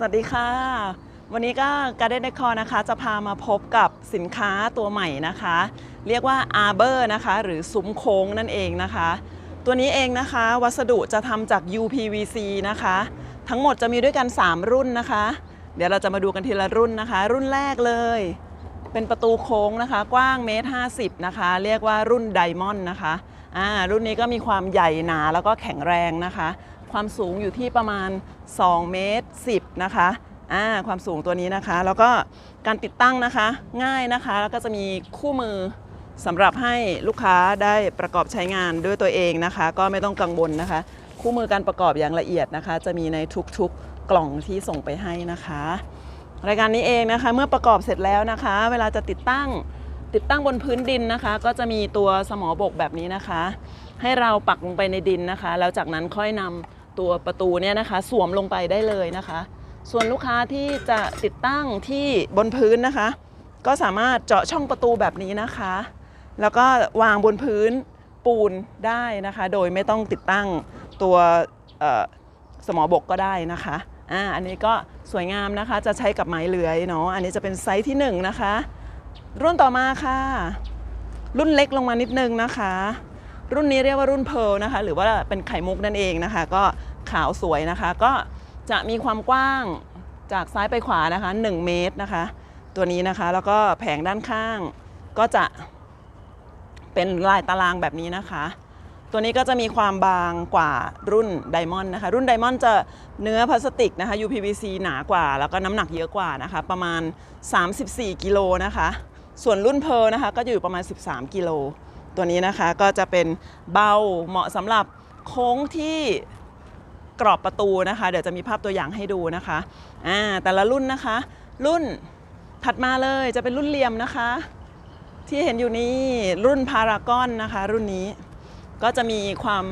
สวัสดีค่ะ วันนี้ก็การ์เด้นเดคอนะคะจะพามาพบกับสินค้าตัวใหม่นะคะ เรียกว่า Arbor นะคะหรือซุ้มโค้งนั่นเองนะคะ ตัวนี้เองนะคะวัสดุจะทำจาก UPVC นะคะ ทั้งหมดจะมีด้วยกัน 3 รุ่นนะคะ เดี๋ยวเราจะมาดูกันทีละรุ่นนะคะ รุ่นแรกเลย เป็นประตูโค้งนะคะ กว้างเมตรห้นะคะ เรียกว่ารุ่นไดมอนด์นะคะอ่ารุ่นนี้ก็มีความใหญ่หนาแล้วก็แข็งแรงนะคะ ความสูงอยู่ที่ประมาณ2เมตร10นะคะอ่าความสูงตัวนี้นะคะ แล้วก็การติดตั้งนะคะง่ายนะคะ แล้วก็จะมีคู่มือสำหรับให้ลูกค้าได้ประกอบใช้งานด้วยตัวเองนะคะ ก็ไม่ต้องกังวลนะคะ คู่มือการประกอบอย่างละเอียดนะคะ จะมีในทุกๆกล่องที่ส่งไปให้นะคะ รายการนี้เองนะคะ เมื่อประกอบเสร็จแล้วนะคะ เวลาจะติดตั้งติดตั้งบนพื้นดินนะคะ ก็จะมีตัวสมอบกแบบนี้นะคะ ให้เราปักลงไปในดินนะคะ แล้วจากนั้นค่อยนำ ตัวประตูเนี่ยนะคะสวมลงไปได้เลยนะคะ ส่วนลูกค้าที่จะติดตั้งที่บนพื้นนะคะ ก็สามารถเจาะช่องประตูแบบนี้นะคะ แล้วก็วางบนพื้นปูนได้นะคะ โดยไม่ต้องติดตั้งตัวสมอบกก็ได้นะคะอ่าอันนี้ก็สวยงามนะคะจะใช้กับไม้เลื้อยเนาะอันนี้จะเป็นไซส์ที่1นงนะคะ รุ่นต่อมาค่ะ รุ่นเล็กลงมานิดนึงนะคะ รุ่นนี้เรียกว่ารุ่นเพลนะคะ หรือว่าเป็นไข่มุกนั่นเองนะคะ ก็ ขาวสวยนะคะ ก็จะมีความกว้างจากซ้ายไปขวานะคะ 1 เมตรนะคะ ตัวนี้นะคะแล้วก็แผงด้านข้างก็จะเป็นลายตารางแบบนี้นะคะ ตัวนี้ก็จะมีความบางกว่ารุ่นไดมอนด์นะคะ รุ่นไดมอนด์จะเนื้อพลาสติกนะคะ UPVC หนากว่า แล้วก็น้ำหนักเยอะกว่านะคะ ประมาณ 34 กิโลนะคะ ส่วนรุ่นเพลนะคะ ก็อยู่ประมาณ 13 กิโล ตัวนี้นะคะก็จะเป็นเบาเหมาะสำหรับโค้งที่ กรอบประตูนะคะ เดี๋ยวจะมีภาพตัวอย่างให้ดูนะคะอ่าแต่ละรุ่นนะคะ รุ่นถัดมาเลยจะเป็นรุ่นเหลี่ยมนะคะ ที่เห็นอยู่นี่รุ่นพารากอนนะคะ รุ่นนี้ก็จะมีความ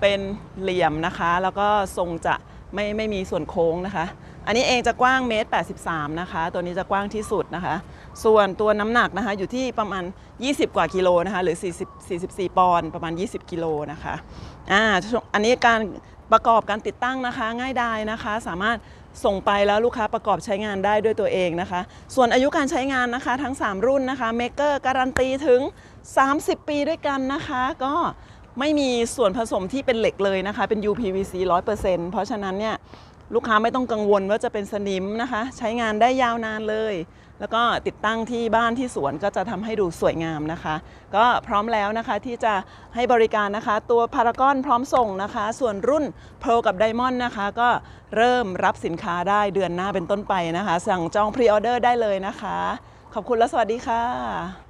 เป็นเหลี่ยมนะคะ แล้วก็ทรงจะไม่ไม่มีส่วนโค้งนะคะ อันนี้เองจะกว้างเมตร83 นะคะ ตัวนี้จะกว้างที่สุดนะคะ ส่วนตัวน้ำหนักนะคะอยู่ที่ประมาณ 20 กว่ากิโลนะคะ หรือ 40 44 ปอนด์ประมาณ 20 กิโลนะคะอ่าอันนี้การ ประกอบการติดตั้งนะคะ ง่ายดายนะคะ สามารถส่งไปแล้วลูกค้าประกอบใช้งานได้ด้วยตัวเองนะคะ ส่วนอายุการใช้งานนะคะ ทั้ง 3 รุ่นนะคะเมเกอร์การันตีถึง 30 ปีด้วยกันนะคะ ก็ไม่มีส่วนผสมที่เป็นเหล็กเลยนะคะ เป็น UPVC 100%เพราะฉะนั้นเนี่ย ลูกค้าไม่ต้องกังวลว่าจะเป็นสนิมนะคะ ใช้งานได้ยาวนานเลย แล้วก็ติดตั้งที่บ้านที่สวนก็จะทำให้ดูสวยงามนะคะ ก็พร้อมแล้วนะคะที่จะให้บริการนะคะ ตัวพารากอนพร้อมส่งนะคะ ส่วนรุ่น Pearl กับ Diamond นะคะ ก็เริ่มรับสินค้าได้เดือนหน้าเป็นต้นไปนะคะ สั่งจองพรีออเดอร์ได้เลยนะคะ ขอบคุณและสวัสดีค่ะ